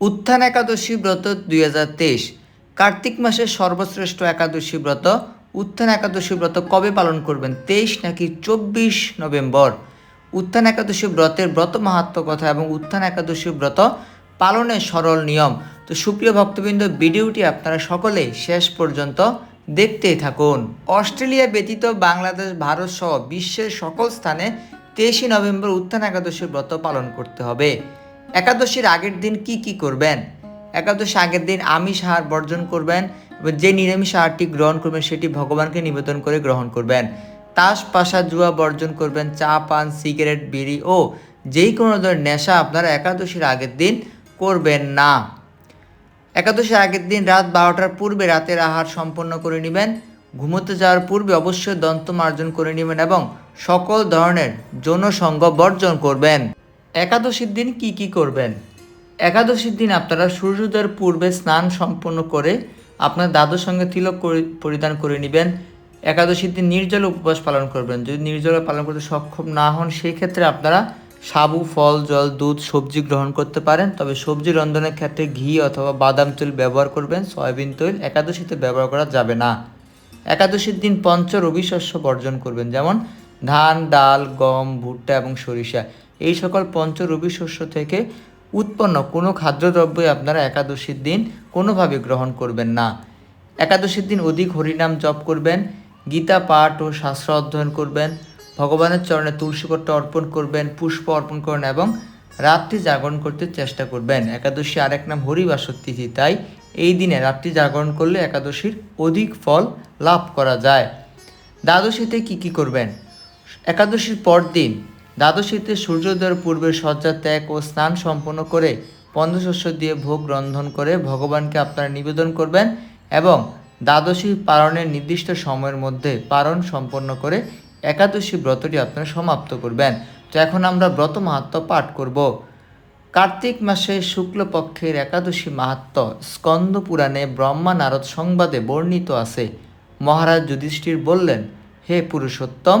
উত্থান একাদশী ব্রত দুই হাজার তেইশ। কার্তিক মাসের সর্বশ্রেষ্ঠ একাদশী ব্রত। উত্থান একাদশী ব্রত কবে পালন করবেন? তেইশ নাকি চব্বিশ নভেম্বর? উত্থান একাদশী ব্রতের ব্রত মাহাত্ম কথা এবং উত্থান একাদশী ব্রত পালনের সরল নিয়ম। তো সুপ্রিয় ভক্তবৃন্দ, ভিডিওটি আপনারা সকলে শেষ পর্যন্ত দেখতেই থাকুন। অস্ট্রেলিয়া ব্যতীত বাংলাদেশ, ভারত সহ বিশ্বের সকল স্থানে তেইশে নভেম্বর উত্থান একাদশী ব্রত পালন করতে হবে। একাদশীর আগের দিন কি কি করবেন? একাদশী আগের দিন আমিষ আহার বর্জন করবেন এবং যে নিরামিষ আহারটি গ্রহণ করবেন, সেটি ভগবানকে নিবেদন করে গ্রহণ করবেন। তাস, পাশা, জুয়া বর্জন করবেন, চা, পান, সিগারেট, বিড়ি ও যেই কোনো ধরনের নেশা আপনারা একাদশীর আগের দিন করবেন না। একাদশীর আগের দিন রাত বারোটার পূর্বে রাতের আহার সম্পন্ন করে নেবেন। ঘুমোতে যাওয়ার পূর্বে অবশ্যই দন্ত মার্জন করে নেবেন এবং সকল ধরনের যৌনসঙ্গ বর্জন করবেন। একাদশীর দিন কি কি করবেন? একাদশীর দিন আপনারা সূর্যোদয়ের পূর্বে স্নান সম্পন্ন করে আপনার দাদুর সঙ্গে তিলক পরিধান করে নেবেন। একাদশীর দিন নির্জল উপবাস পালন করবেন। যদি নির্জল পালন করতে সক্ষম না হন সেই ক্ষেত্রে আপনারা সাবু, ফল, জল, দুধ, সবজি গ্রহণ করতে পারেন। তবে সবজি রন্ধনের ক্ষেত্রে ঘি অথবা বাদাম তৈল ব্যবহার করবেন। সয়াবিন তেল একাদশীতে ব্যবহার করা যাবে না। একাদশীর দিন পঞ্চ রবি শস্য বর্জন করবেন। যেমন ধান, ডাল, গম, ভুট্টা এবং সরিষা। এই সকল পঞ্চ রবি শস্য থেকে উৎপন্ন কোনো খাদ্যদ্রব্যই আপনারা একাদশীর দিন কোনোভাবে গ্রহণ করবেন না। একাদশীর দিন অধিক হরিনাম জপ করবেন, গীতা পাঠ ও শাস্ত্র অধ্যয়ন করবেন, ভগবানের চরণে তুলসীপত্র অর্পণ করবেন, পুষ্প অর্পণ করবেন এবং রাত্রি জাগরণ করতে চেষ্টা করবেন। একাদশী আরেক নাম হরিবাসর তিথি তাই এই দিনে রাত্রি জাগরণ করলে একাদশীর অধিক ফল লাভ করা যায়। দ্বাদশীতে কি কি করবেন? একাদশীর পরদিন দ্বাদশীতে সূর্যোদয়ের পূর্বে শয্যা ত্যাগ ও স্নান সম্পন্ন করে পঞ্চশস্য দিয়ে ভোগ রন্ধন করে ভগবানকে আপনারা নিবেদন করবেন এবং দ্বাদশী পালনের নির্দিষ্ট সময়ের মধ্যে পালন সম্পন্ন করে একাদশী ব্রতটি আপনারা সমাপ্ত করবেন। তো এখন আমরা ব্রত মাহাত্ম পাঠ করব। কার্তিক মাসে শুক্লপক্ষের একাদশী মাহাত্ম স্কন্দ পুরাণে ব্রহ্মা নারদ সংবাদে বর্ণিত আছে। মহারাজ যুধিষ্ঠির বললেন, হে পুরুষোত্তম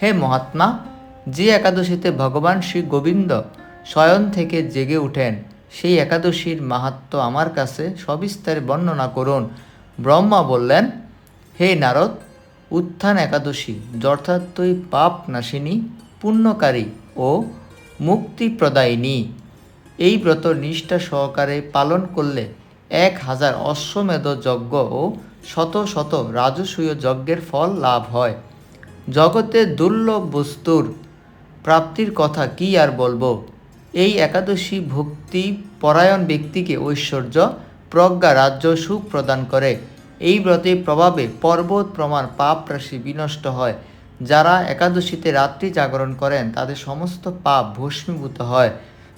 হে মহাত্মা, যে একাদশীতে ভগবান শ্রী গোবিন্দ শয়ন থেকে জেগে ওঠেন সেই একাদশীর মাহাত্ম আমার কাছে সবিস্তারে বর্ণনা করুন। ব্রহ্মা বললেন, হে নারদ, উত্থান একাদশী যথার্থই পাপ নাশিনী পুণ্যকারী ও মুক্তিপ্রদায়িনী। এই ব্রত নিষ্ঠা সহকারে পালন করলে এক হাজার অশ্বমেধ যজ্ঞ ও শত শত রাজসূয় যজ্ঞের ফল লাভ হয়। জগতে দুর্লভ বস্তুর প্রাপ্তির কথা কি আর বলব? এই একাদশী ভক্তি পরায়ণ ব্যক্তিকে ঐশ্বর্য, প্রজ্ঞা, রাজ্য, সুখ প্রদান করে। এই ব্রতের প্রভাবে পর্বত প্রমাণ পাপ রাশি বিনষ্ট হয়। যারা একাদশীতে রাত্রি জাগরণ করেন, তাদের সমস্ত পাপ ভস্মীভূত হয়।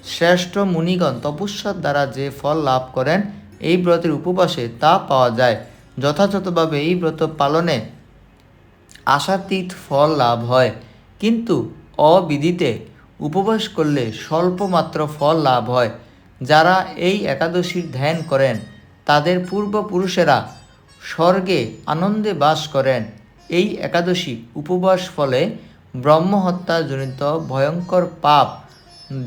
শ্রেষ্ঠ মুনিগণ তপস্যার দ্বারা যে ফল লাভ করেন, এই ব্রতের উপবাসে তা পাওয়া যায়। যথাযথভাবে এই ব্রত পালনে আশাতীত ফল লাভ হয়। কিন্তু অবিদিতে উপবাস করলে স্বল্পমাত্র ফল লাভ হয়। যারা এই একাদশীর ধ্যান করেন, তাদের পূর্বপুরুষেরা স্বর্গে আনন্দে বাস করেন। এই একাদশী উপবাস ফলে ব্রহ্মহত্যাজনিত ভয়ঙ্কর পাপ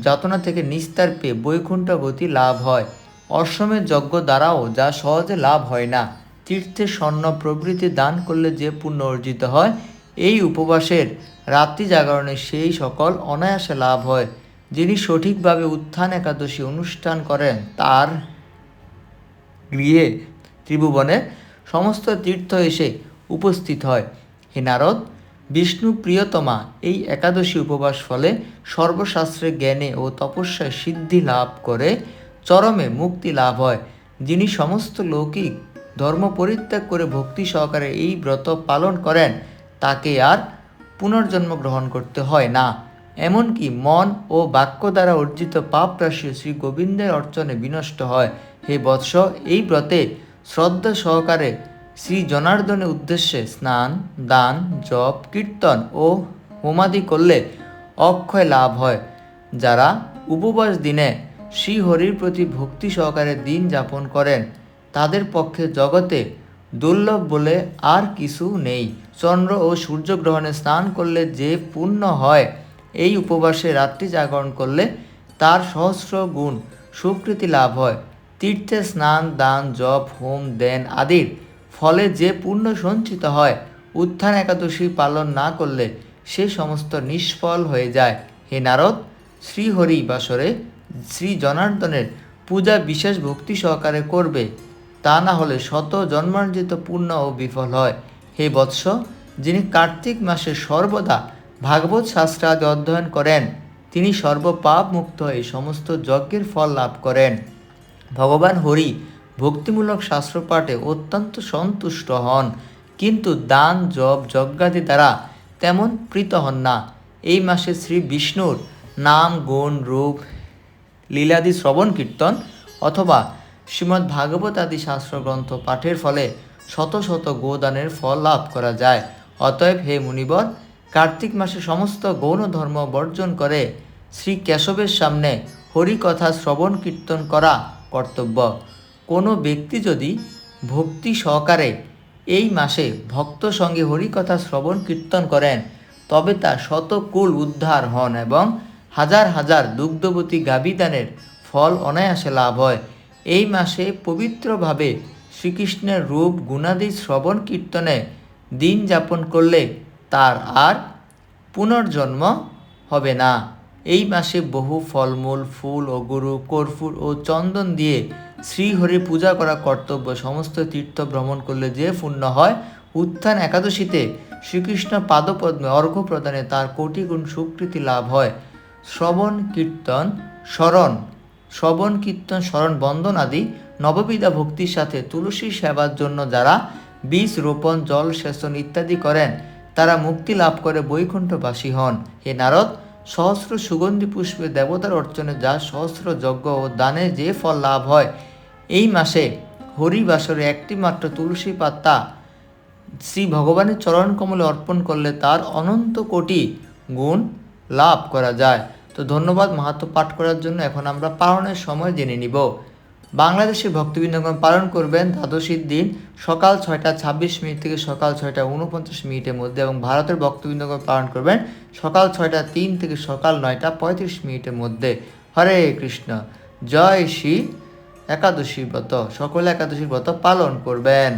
যাতনা থেকে নিস্তার পেয়ে বৈকুণ্ঠ গতি লাভ হয়। অশ্বমের যজ্ঞ দ্বারাও যা সহজে লাভ হয় না। তীর্থে স্বর্ণ প্রভৃতি দান করলে যে পুণ্য অর্জিত হয়, এই উপবাসের রাত্রি জাগরণে সেই সকল অনায়াসে লাভ হয়। যিনি সঠিকভাবে উত্থান একাদশী অনুষ্ঠান করেন, তার গৃহে ত্রিভুবনে সমস্ত তীর্থ এসে উপস্থিত হয়। হে নারদ, বিষ্ণু প্রিয়তমা, এই একাদশী উপবাস ফলে সর্বশাস্ত্রে জ্ঞানে ও তপস্যায় সিদ্ধি লাভ করে, চরমে মুক্তি লাভ হয়। যিনি সমস্ত লৌকিক ধর্ম পরিত্যাগ করে ভক্তি সহকারে এই ব্রত পালন করেন, তাকে আর পুনর্জন্ম গ্রহণ করতে হয় না। এমনকি মন ও বাক্য দ্বারা অর্জিত পাপ রাশি শ্রী গোবিন্দের অর্চনে বিনষ্ট হয়। হে বৎস, এই ব্রতে শ্রদ্ধা সহকারে শ্রী জনার্দনের উদ্দেশ্যে স্নান, দান, জপ, কীর্তন ও হোমাদি করলে অক্ষয় লাভ হয়। যারা উপবাস দিনে শ্রীহরির প্রতি ভক্তি সহকারে দিন যাপন করেন তাদের পক্ষে জগতে দুর্লভ বলে আর কিছু নেই। চন্দ্র ও সূর্যগ্রহণে স্নান করলে যে পুণ্য হয়, এই উপবাসে রাত্রি জাগরণ করলে তার সহস্র গুণ সুকৃতি লাভ হয়। তীর্থে স্নান, দান, জপ, হোম, দেন আদির ফলে যে পুণ্য সঞ্চিত হয়, উত্থান একাদশী পালন না করলে সে সমস্ত নিষ্ফল হয়ে যায়। হে নারদ শ্রীহরি বাসরে শ্রী জনার্দনের পূজা বিশেষ ভক্তি সহকারে করবে। তা না হলে শত জন্মার্জিত পূর্ণ ও বিফল হয়। হে বৎস, যিনি কার্তিক মাসে সর্বদা ভাগবত শাস্ত্রাদি অধ্যয়ন করেন, তিনি সর্বপাপ মুক্ত হয়ে সমস্ত যজ্ঞের ফল লাভ করেন। ভগবান হরি ভক্তিমূলক শাস্ত্র পাঠে অত্যন্ত সন্তুষ্ট হন, কিন্তু দান, জপ, যজ্ঞাদি দ্বারা তেমন প্রীত হন না। এই মাসে শ্রী বিষ্ণুর নাম, গুণ, রূপ, লীলাদি শ্রবণ কীর্তন অথবা শ্রীমদ্ ভাগবত আদি শাস্ত্রগ্রন্থ পাঠের ফলে শত শত গোদানের ফল লাভ করা যায়। অতএব হে মুনিবর, কার্তিক মাসে সমস্ত গৌণ ধর্ম বর্জন করে শ্রী কেশবের সামনে হরিকথা শ্রবণ কীর্তন করা কর্তব্য। কোনো ব্যক্তি যদি ভক্তি সহকারে এই মাসে ভক্ত সঙ্গে হরিকথা শ্রবণ কীর্তন করেন, তবে তা শতকুল উদ্ধার হন এবং হাজার হাজার দুগ্ধবতী গাবিদানের ফল অনায়াসে লাভ হয়। এই মাসে পবিত্রভাবে শ্রীকৃষ্ণের রূপ গুণাদি শ্রবণ কীর্তনে দিন যাপন করলে তার আর পুনর্জন্ম হবে না। এই মাসে বহু ফলমূল, ফুল ও গুরু কর্পূর ও চন্দন দিয়ে শ্রীহরি পূজা করা কর্তব্য, সমস্ত তীর্থ ভ্রমণ করলে যে পূর্ণ হয়, উত্থান একাদশীতে শ্রীকৃষ্ণ পাদপদ্মে অর্ঘ্য প্রদানে তার কোটি গুণ সুকৃতি লাভ হয়। শ্রবণ, কীর্তন, স্মরণ শ্রবণ, কীর্তন, স্মরণ, বন্দন আদি নববিধা ভক্তির সাথে তুলসী সেবার জন্য যারা বীজ রোপণ, জল সেচন ইত্যাদি করেন, তারা মুক্তি লাভ করে বৈকুণ্ঠবাসী হন। হে নারদ, সহস্র সুগন্ধি পুষ্পে দেবতার অর্চনে যা সহস্র যজ্ঞ ও দানে যে ফল লাভ হয়, এই মাসে হরিবাসরে একটি মাত্র তুলসী পাতা শ্রী ভগবানের চরণ কমলে অর্পণ করলে তার অনন্ত কোটি গুণ লাভ করা যায়। তো ধন্যবাদ মাহাত্ম পাঠ করার জন্য। এখন আমরা পালনের সময় জেনে নিব। বাংলাদেশে ভক্তবৃন্দগণ পালন করবেন দ্বাদশীর দিন সকাল ছয়টা ছাব্বিশ মিনিট থেকে সকাল ছয়টা উনপঞ্চাশ মিনিটের মধ্যে এবং ভারতের ভক্তবৃন্দগণ পালন করবেন সকাল ছয়টা তিন থেকে সকাল নয়টা পঁয়ত্রিশ মিনিটের মধ্যে। হরে কৃষ্ণ। জয় শ্রী একাদশী ব্রত। সকলে একাদশী ব্রত পালন করবেন।